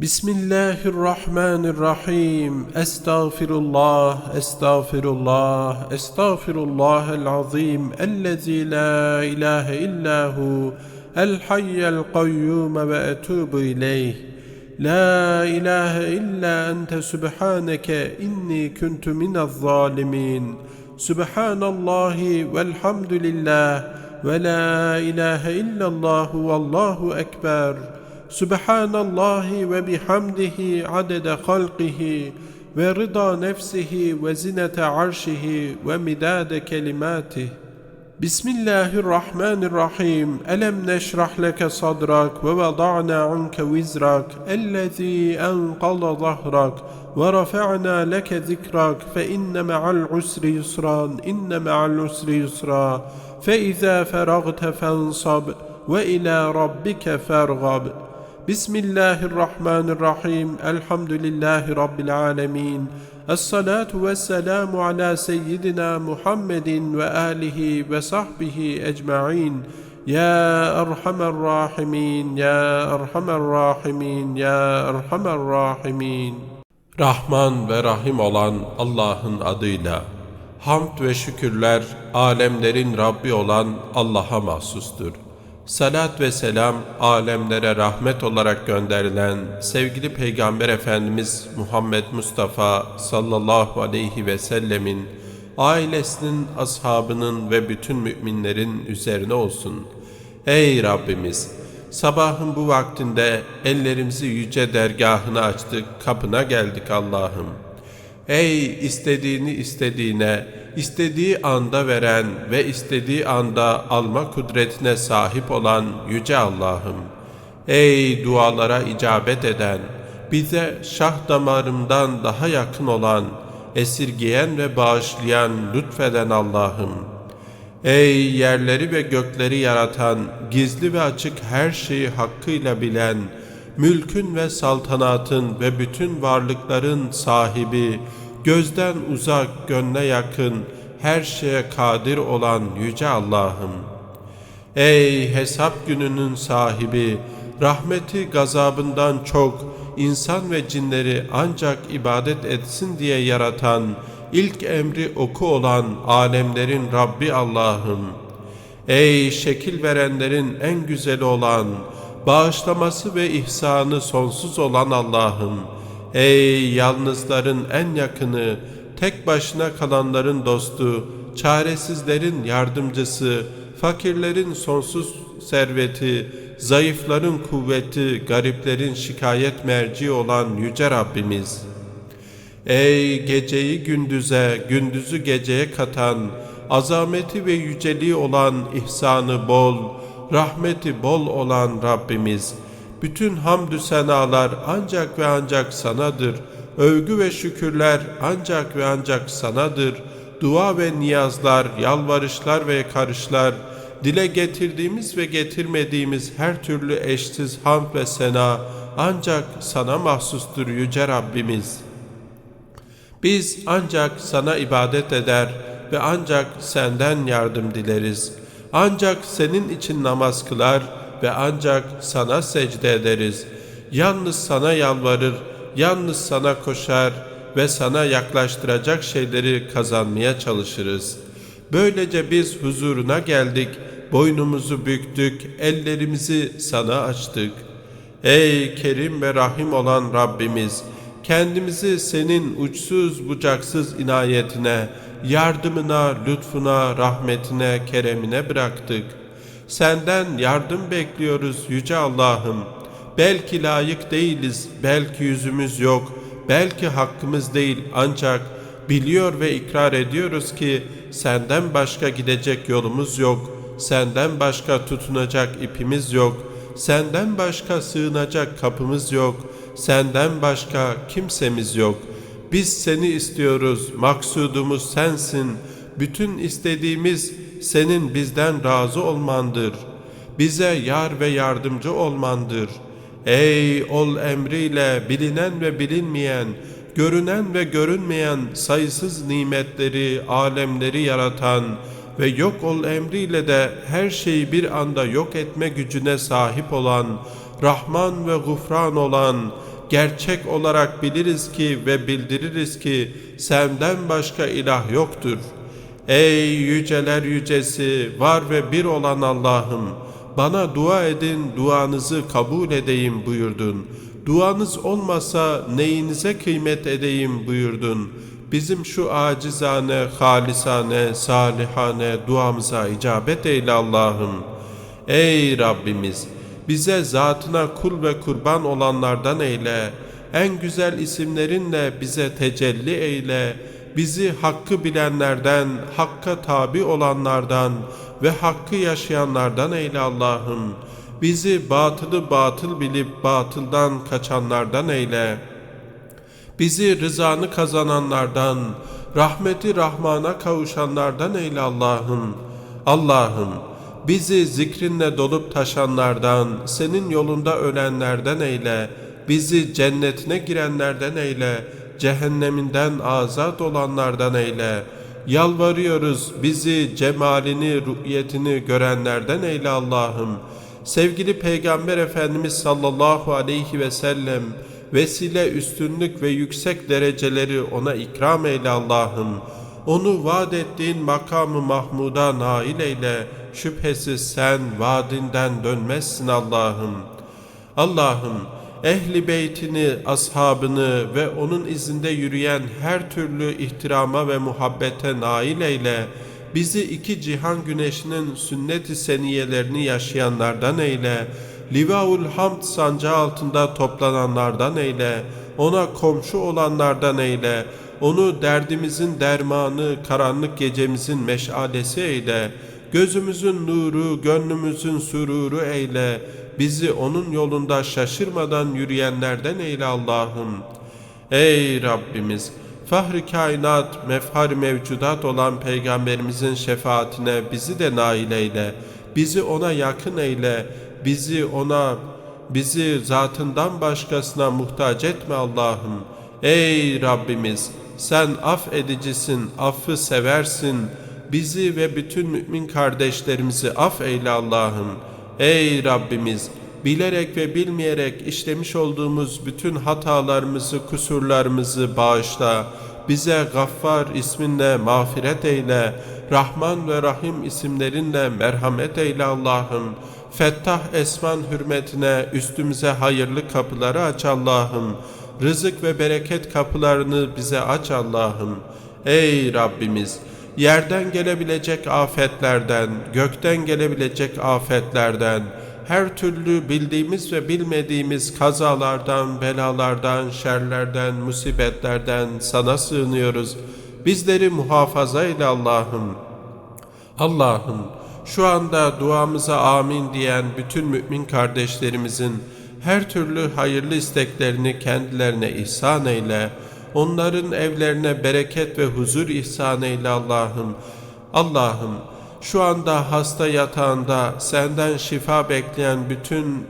بسم الله الرحمن الرحيم استغفر الله استغفر الله استغفر الله العظيم الذي لا اله الا هو الحي القيوم واتوب اليه لا اله الا انت سبحانك اني كنت من الظالمين سبحان الله والحمد لله ولا اله الا الله والله اكبر سبحان الله وبحمده عدد خلقه ورضا نفسه وزنة عرشه ومداد كلماته. بسم الله الرحمن الرحيم. ألم نشرح لك صدرك ووضعنا عنك وزرك الذي أنقض ظهرك ورفعنا لك ذكرك. فإن مع العسر يسرا إن مع العسر يسرا. فإذا فرغت فانصب وإلى ربك فارغب. Bismillahirrahmanirrahim. Elhamdülillahi Rabbil alemin. Esselatu vesselamu ala seyyidina Muhammedin ve alihi ve sahbihi ecma'in. Ya Erhamer Rahimin, Ya Erhamer Rahimin, Ya Erhamer Rahimin. Rahman ve Rahim olan Allah'ın adıyla. Hamd ve şükürler alemlerin Rabbi olan Allah'a mahsustur. Salat ve selam alemlere rahmet olarak gönderilen sevgili Peygamber Efendimiz Muhammed Mustafa sallallahu aleyhi ve sellemin ailesinin, ashabının ve bütün müminlerin üzerine olsun. Ey Rabbimiz! Sabahın bu vaktinde ellerimizi yüce dergahına açtık, kapına geldik Allah'ım. Ey istediğini istediğine, istediği anda veren ve istediği anda alma kudretine sahip olan Yüce Allah'ım. Ey dualara icabet eden, bize şah damarımdan daha yakın olan, esirgeyen ve bağışlayan, lütfeden Allah'ım. Ey yerleri ve gökleri yaratan, gizli ve açık her şeyi hakkıyla bilen, mülkün ve saltanatın ve bütün varlıkların sahibi, gözden uzak, gönle yakın, her şeye kadir olan Yüce Allah'ım. Ey hesap gününün sahibi, rahmeti gazabından çok, insan ve cinleri ancak ibadet etsin diye yaratan, ilk emri oku olan alemlerin Rabbi Allah'ım. Ey şekil verenlerin en güzeli olan, bağışlaması ve ihsanı sonsuz olan Allah'ım. Ey yalnızların en yakını, tek başına kalanların dostu, çaresizlerin yardımcısı, fakirlerin sonsuz serveti, zayıfların kuvveti, gariplerin şikayet merci olan Yüce Rabbimiz. Ey geceyi gündüze, gündüzü geceye katan, azameti ve yüceliği olan ihsanı bol, rahmeti bol olan Rabbimiz, bütün hamdü senalar ancak ve ancak sanadır. Övgü ve şükürler ancak ve ancak sanadır. Dua ve niyazlar, yalvarışlar ve karışlar, dile getirdiğimiz ve getirmediğimiz her türlü eşsiz hamd ve sena ancak sana mahsustur Yüce Rabbimiz. Biz ancak sana ibadet eder ve ancak senden yardım dileriz. Ancak senin için namaz kılar ve ancak sana secde ederiz. Yalnız sana yalvarır, yalnız sana koşar ve sana yaklaştıracak şeyleri kazanmaya çalışırız. Böylece biz huzuruna geldik, boynumuzu büktük, ellerimizi sana açtık. Ey Kerim ve Rahim olan Rabbimiz! Kendimizi senin uçsuz bucaksız inayetine, yardımına, lütfuna, rahmetine, keremine bıraktık. Senden yardım bekliyoruz Yüce Allah'ım. Belki layık değiliz, belki yüzümüz yok, belki hakkımız değil ancak biliyor ve ikrar ediyoruz ki senden başka gidecek yolumuz yok, senden başka tutunacak ipimiz yok, senden başka sığınacak kapımız yok, senden başka kimsemiz yok. Biz seni istiyoruz, maksudumuz sensin. Bütün istediğimiz senin bizden razı olmandır. Bize yar ve yardımcı olmandır. Ey ol emriyle bilinen ve bilinmeyen, görünen ve görünmeyen sayısız nimetleri, alemleri yaratan ve yok ol emriyle de her şeyi bir anda yok etme gücüne sahip olan, Rahman ve Gufran olan, gerçek olarak biliriz ki ve bildiririz ki senden başka ilah yoktur. Ey yüceler yücesi, var ve bir olan Allah'ım, bana dua edin, duanızı kabul edeyim buyurdun. Duanız olmasa neyinize kıymet edeyim buyurdun. Bizim şu acizane, halisane, salihane duamıza icabet eyle Allah'ım. Ey Rabbimiz! Bize zatına kul ve kurban olanlardan eyle. En güzel isimlerinle bize tecelli eyle. Bizi hakkı bilenlerden, hakka tabi olanlardan ve hakkı yaşayanlardan eyle Allah'ım. Bizi batılı batıl bilip batıldan kaçanlardan eyle.'' Bizi rızanı kazananlardan, rahmeti Rahman'a kavuşanlardan eyle Allah'ım. Allah'ım bizi zikrinle dolup taşanlardan, senin yolunda ölenlerden eyle. Bizi cennetine girenlerden eyle. Cehenneminden azat olanlardan eyle. Yalvarıyoruz bizi cemalini, ruhiyetini görenlerden eyle Allah'ım. Sevgili Peygamber Efendimiz sallallahu aleyhi ve sellem, vesile üstünlük ve yüksek dereceleri ona ikram eyle Allah'ım. Onu vaat ettiğin makamı Mahmud'a nail eyle. Şüphesiz sen vaadinden dönmezsin Allah'ım. Allah'ım ehli beytini, ashabını ve onun izinde yürüyen her türlü ihtirama ve muhabbete nail eyle. Bizi iki cihan güneşinin sünnet-i seniyelerini yaşayanlardan eyle. Livaul Hamd sancağı altında toplananlardan eyle, ona komşu olanlardan eyle, onu derdimizin dermanı, karanlık gecemizin meşalesi eyle, gözümüzün nuru, gönlümüzün sururu eyle, bizi onun yolunda şaşırmadan yürüyenlerden eyle Allah'ım. Ey Rabbimiz! Fahri kainat, mefhar mevcudat olan Peygamberimizin şefaatine bizi de nail eyle, bizi ona yakın eyle, bizi ona, bizi zatından başkasına muhtaç etme Allah'ım. Ey Rabbimiz, sen af edicisin, affı seversin. Bizi ve bütün mümin kardeşlerimizi af eyle Allah'ım. Ey Rabbimiz, bilerek ve bilmeyerek işlemiş olduğumuz bütün hatalarımızı, kusurlarımızı bağışla. Bize Gaffar isminle mağfiret eyle. Rahman ve Rahim isimlerinle merhamet eyle Allah'ım. Fettah esman hürmetine üstümüze hayırlı kapıları aç Allah'ım. Rızık ve bereket kapılarını bize aç Allah'ım. Ey Rabbimiz! Yerden gelebilecek afetlerden, gökten gelebilecek afetlerden, her türlü bildiğimiz ve bilmediğimiz kazalardan, belalardan, şerlerden, musibetlerden sana sığınıyoruz. Bizleri muhafaza eyle Allah'ım. Allah'ım şu anda duamıza amin diyen bütün mümin kardeşlerimizin her türlü hayırlı isteklerini kendilerine ihsan eyle. Onların evlerine bereket ve huzur ihsan eyle Allah'ım. Allah'ım şu anda hasta yatağında senden şifa bekleyen bütün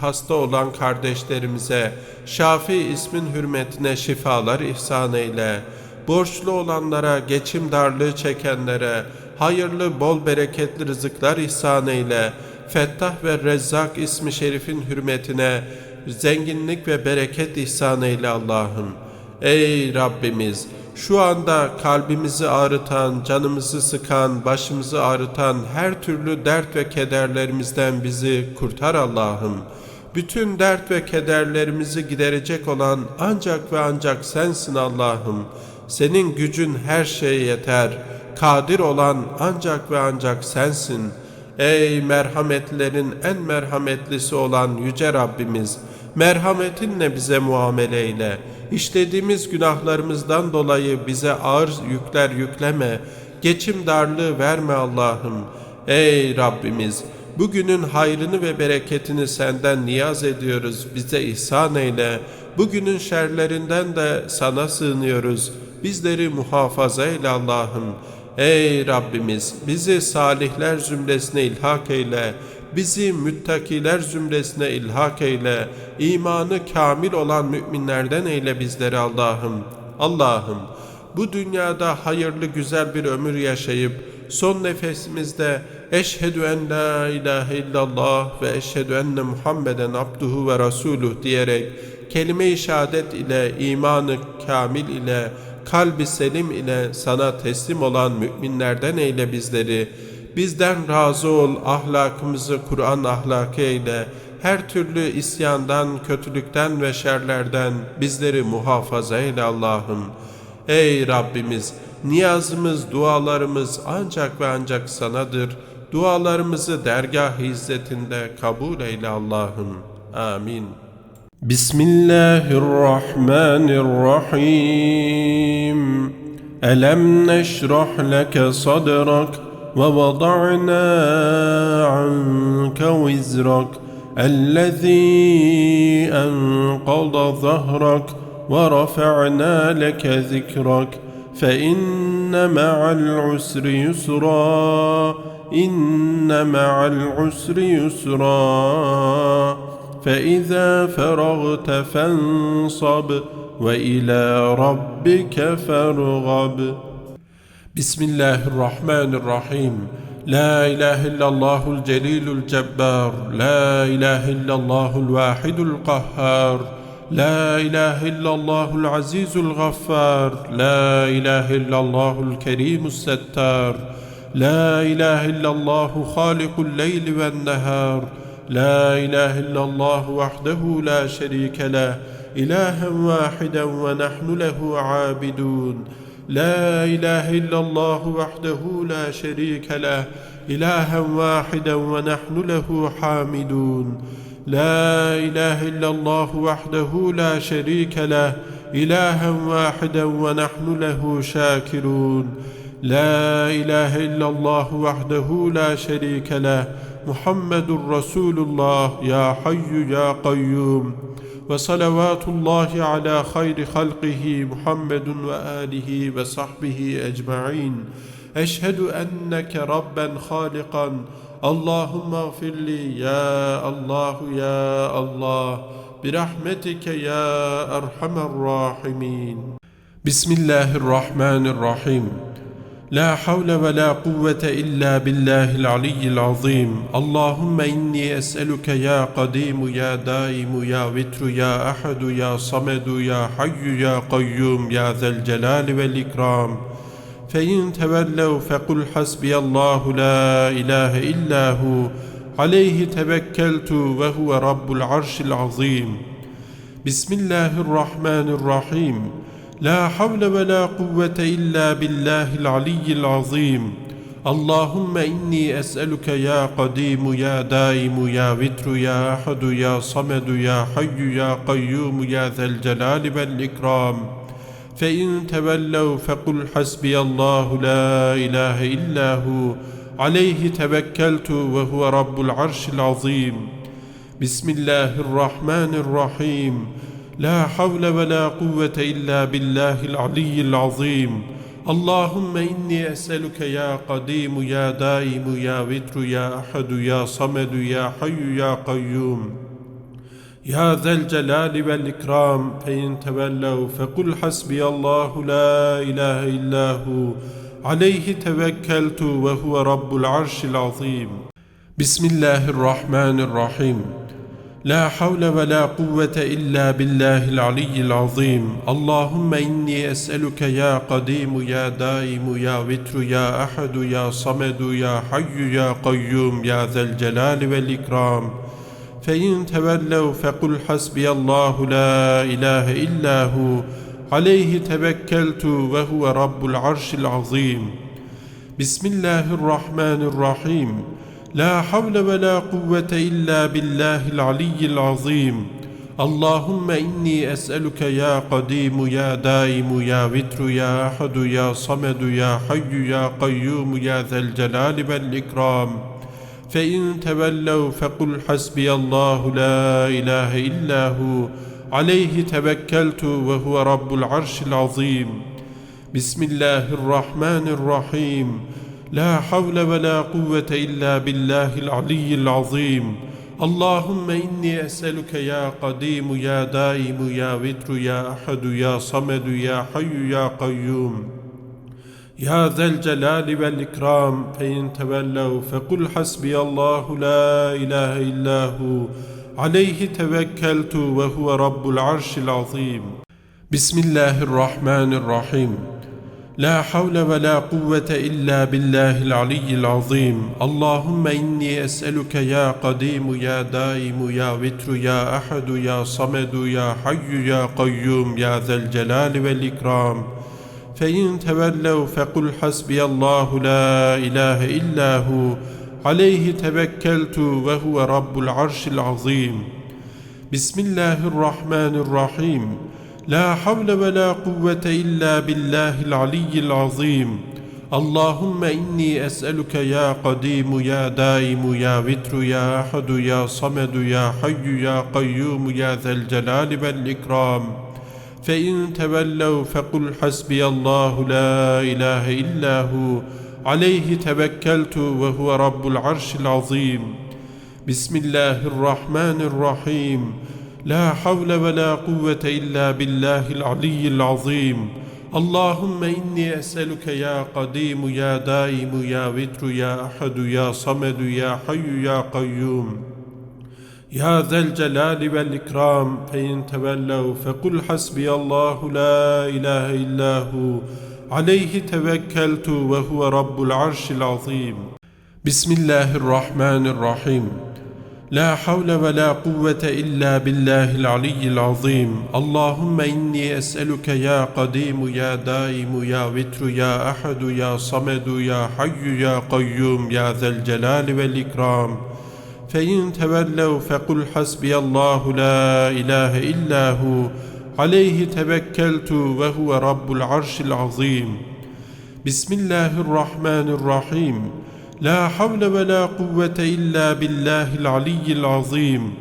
hasta olan kardeşlerimize Şafi ismin hürmetine şifalar ihsan eyle. Borçlu olanlara, geçim darlığı çekenlere, hayırlı bol bereketli rızıklar ihsan eyle. Fettah ve Rezzak ismi şerifin hürmetine zenginlik ve bereket ihsan eyle Allah'ım. Ey Rabbimiz! Şu anda kalbimizi ağrıtan, canımızı sıkan, başımızı ağrıtan her türlü dert ve kederlerimizden bizi kurtar Allah'ım. Bütün dert ve kederlerimizi giderecek olan ancak ve ancak sensin Allah'ım. Senin gücün her şeye yeter.'' kadir olan ancak ve ancak sensin. Ey merhametlerin en merhametlisi olan Yüce Rabbimiz, merhametinle bize muamele eyle. İşlediğimiz günahlarımızdan dolayı bize ağır yükler yükleme, geçim darlığı verme Allah'ım. Ey Rabbimiz, bugünün hayrını ve bereketini senden niyaz ediyoruz, bize ihsan eyle. Bugünün şerlerinden de sana sığınıyoruz. Bizleri muhafaza eyle Allah'ım. Ey Rabbimiz bizi salihler zümresine ilhak eyle. Bizi müttakiler zümresine ilhak eyle. İmanı kamil olan müminlerden eyle bizleri Allah'ım. Allah'ım bu dünyada hayırlı güzel bir ömür yaşayıp son nefesimizde eşhedü en la ilahe illallah ve eşhedü enne Muhammeden abduhu ve rasuluh diyerek kelime-i şehadet ile, imanı kamil ile, kalbi selim ile sana teslim olan müminlerden eyle bizleri. Bizden razı ol, ahlakımızı Kur'an ahlakı eyle. Her türlü isyandan, kötülükten ve şerlerden bizleri muhafaza eyle Allah'ım. Ey Rabbimiz, niyazımız, dualarımız ancak ve ancak sanadır. Dualarımızı dergah izzetinde kabul eyle Allah'ım. Amin. Bismillahirrahmanirrahim. Elem neşrah leke sadrak vada'na anke vizrak. الذي أنقض ظهرك ورفعنا لك ذكرك فإن مع العسر يسرا إن مع العسر يسرا فإذا فرغت فانصب وإلى ربك فارغب بسم الله الرحمن الرحيم لا إله إلا الله الجليل الجبار لا إله إلا الله الواحد القهار لا إله إلا الله العزيز الغفار لا إله إلا الله الكريم الستار لا إله إلا الله خالق الليل والنهار لا إله إلا الله وحده لا شريك له إلها واحدا ونحن له عابدون لا إله إلا الله وحده لا شريك له إلها واحدا ونحن له حامدون. لا إله إلا الله وحده لا شريك له إلها واحدا ونحن له شاكرون. لا إله إلا الله وحده لا شريك له محمد رسول الله يا حي يا قيوم. ve salavatullahi ala hayri halqihi Muhammedun ve alihi ve sahbihi ecma'in. Eşhedü enneke Rabben halikan. Allahümme gfirli ya Allahu ya Allah. Birahmetike ya erhamer rahimin. Bismillahirrahmanirrahim. لا حول ولا قوة إلا بالله العلي العظيم. اللهم إني أسألك يا قديم يا دائم يا وتر يا أحد يا صمد يا حي يا قيوم يا ذا الجلال والإكرام. فإن تولوا فقل حسبي الله لا إله إلا هو عليه توكلت وهو رب العرش العظيم. بسم الله الرحمن الرحيم. لا حول ولا قوة إلا بالله العلي العظيم. اللهم إني أسألك يا قديم يا دائم يا وتر يا أحد يا صمد يا حي يا قيوم يا ذا الجلال والإكرام. فإن تولوا فقل حسبي الله لا إله إلا هو عليه توكلت وهو رب العرش العظيم. بسم الله الرحمن الرحيم. لا حول ولا قوة إلا بالله العلي العظيم. اللهم إني أسألك يا قديم يا دائم يا وتر يا أحد يا صمد يا حي يا قيوم. يا ذا الجلال والإكرام فإن تولوا فقل حسبي الله لا إله إلا هو. عليه توكلت وهو رب العرش العظيم. بسم الله الرحمن الرحيم. لا حول ولا قوة إلا بالله العلي العظيم. اللهم إني أسألك يا قديم يا دائم يا وتر يا أحد يا صمد يا حي يا قيوم يا ذا الجلال والإكرام. فإن تولوا فقل حسبي الله لا إله إلا هو عليه توكلت وهو رب العرش العظيم. بسم الله الرحمن الرحيم. لا حول ولا قوة إلا بالله العلي العظيم. اللهم إني أسألك يا قديم يا دائم يا وتر يا أحد يا صمد يا حي يا قيوم يا ذا الجلال والإكرام. فإن تولوا فقل حسبي الله لا إله إلا هو عليه توكلت وهو رب العرش العظيم. بسم الله الرحمن الرحيم. لا حول ولا قوة إلا بالله العلي العظيم اللهم إني أسألك يا قديم يا دائم يا وتر يا أحد يا صمد يا حي يا قيوم يا ذا الجلال والإكرام فإن تولوا فقل حسبي الله لا إله إلا هو عليه توكلت وهو رب العرش العظيم بسم الله الرحمن الرحيم لا حول ولا قوة إلا بالله العلي العظيم. اللهم إني أسألك يا قديم يا دائم يا وتر يا أحد يا صمد يا حي يا قيوم يا ذا الجلال والإكرام. فإن تولوا فقل حسبي الله لا إله إلا هو عليه توكلت وهو رب العرش العظيم. بسم الله الرحمن الرحيم. لا حول ولا قوة إلا بالله العلي العظيم. اللهم إني أسألك يا قديم يا دائم يا وتر يا أحد يا صمد يا حي يا قيوم يا ذا الجلال والإكرام. فإن تولوا فقل حسبي الله لا إله إلا هو عليه توكلت وهو رب العرش العظيم. بسم الله الرحمن الرحيم. لا حول ولا قوة إلا بالله العلي العظيم اللهم إني أسألك يا قديم يا دائم يا وتر يا أحد يا صمد يا حي يا قيوم يا ذا الجلال والإكرام فإن تولوا فقل حسبي الله لا إله إلا هو عليه توكلت وهو رب العرش العظيم بسم الله الرحمن الرحيم لا حول ولا قوة إلا بالله العلي العظيم. اللهم إني أسألك يا قديم يا دائم يا وتر يا أحد يا صمد يا حي يا قيوم يا ذا الجلال والإكرام. فإن تولوا فقل حسبي الله لا إله إلا هو عليه توكلت وهو رب العرش العظيم. بسم الله الرحمن الرحيم. لا حول ولا قوة إلا بالله العلي العظيم.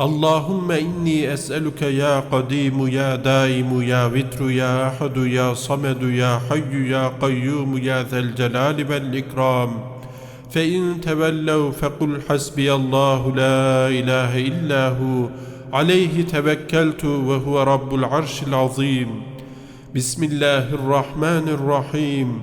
اللهم إني أسألك يا قديم يا دائم يا وتر يا أحد يا صمد يا حي يا قيوم يا ذا الجلال والإكرام. فإن تولوا فقل حسبي الله لا إله إلا هو عليه توكلت وهو رب العرش العظيم. بسم الله الرحمن الرحيم.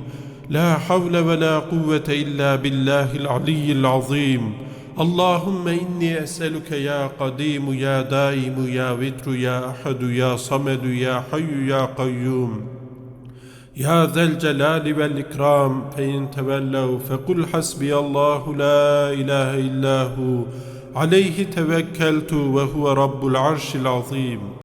لا حول ولا قوة إلا بالله العلي العظيم. اللهم إني أسألك يا قديم يا دائم يا وتر يا أحد يا صمد يا حي يا قيوم. يا ذا الجلال والإكرام فإن تولوا فقل حسبي الله لا إله إلا هو. عليه توكلت وهو رب العرش العظيم.